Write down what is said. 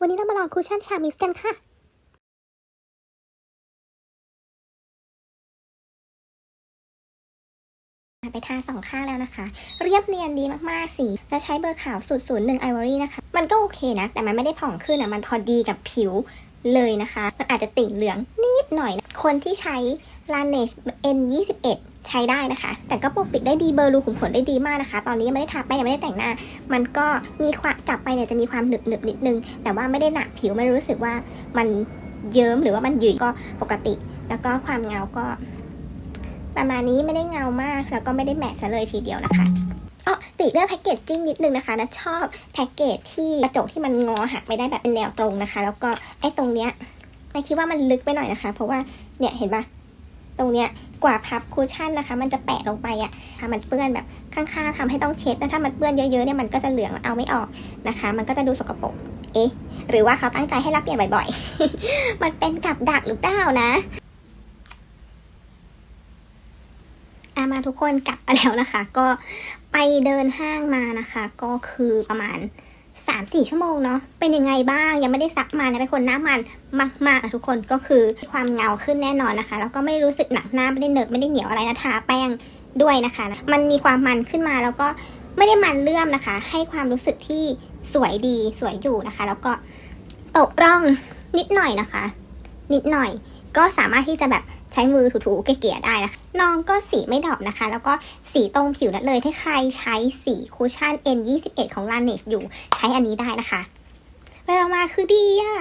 วันนี้เรามาลองคุชชั่นชามิสกันค่ะไปทาสองข้างแล้วนะคะ เรียบเนียนดีมากๆสี และใช้เบอร์ขาวสูตรศูนย์หนึ่งไอวอรี่นะคะ มันก็โอเคนะ แต่มันไม่ได้ผ่องขึ้นอะมันพอดีกับผิวเลยนะคะ มันอาจจะติ่งเหลืองนิดหน่อยนะคนที่ใช้ Laneige N21 ใช้ได้นะคะ แต่ก็ปกปิดได้ดีเบอร์รูขุมขนได้ดีมากนะคะ ตอนนี้ยังไม่ได้ทาแป้งยังไม่ได้แต่งหน้า มันก็มีความจับไปเนี่ยจะมีความหนึบหนึบๆนิดนึง แต่ว่าไม่ได้หนักผิวไม่รู้สึกว่ามันเยิ้มหรือว่ามันหยืดก็ปกติ แล้วก็ความเงาก็ ประมาณนี้ไม่ได้เงามาก แล้วก็ไม่ได้แมทซะเลยทีเดียวนะคะอ๋อติเรื่องแพ็กเกจจิ้งนิดนึงนะคะนะชอบแพ็กเกจที่กระจกที่มันงอหักไม่ได้แบบเป็นแนวตรงนะคะ แล้วก็ไอ้ตรงเนี้ยนะคิดว่ามันลึกไปหน่อยนะคะ เพราะว่าเนี่ยเห็นปะ ตรงเนี้ยกว่าพับคุชชั่นนะคะ มันจะแปะลงไปอะ่ะมันเปื้อนแบบข้างๆทำให้ต้องเช็ดแล้วถ้ามันเปื้อนเยอะๆเนี่ยมันก็จะเหลืองเอาไม่ออกนะคะ มันก็จะดูสกปรกเอ๊ะหรือว่าเขาตั้งใจให้เราเปลี่ยนบ่อยๆ มันเป็นกับดักหรือเปล่านะอามาทุกคนกลับมาแล้วนะคะ ก็ไปเดินห้างมานะคะ ก็คือประมาณ 3-4 ชั่วโมงเนาะเป็นยังไงบ้างยังไม่ได้ซักมานะเป็นคนหน้ามันมากๆนะทุกคนก็คือความเงาขึ้นแน่นอนนะคะ แล้วก็ไม่ได้รู้สึกหนักหน้าไม่ได้เหนอะไม่ได้เหนียวอะไรนะทาแป้งด้วยนะคะ มันมีความมันขึ้นมาแล้วก็ไม่ได้มันเลื่อมนะคะ ให้ความรู้สึกที่สวยดีสวยอยู่นะคะ แล้วก็ตกร่องนิดหน่อยนะคะ นิดหน่อย ก็สามารถที่จะแบบใช้มือถูๆเกลี่ยได้นะคะน้องก็สีไม่ดอปนะคะ แล้วก็สีตรงผิวนั่นเลยถ้าใครใช้สีคูชั่น N21 ของ Laneige อยู่ใช้อันนี้ได้นะคะไปมาคือดีอะ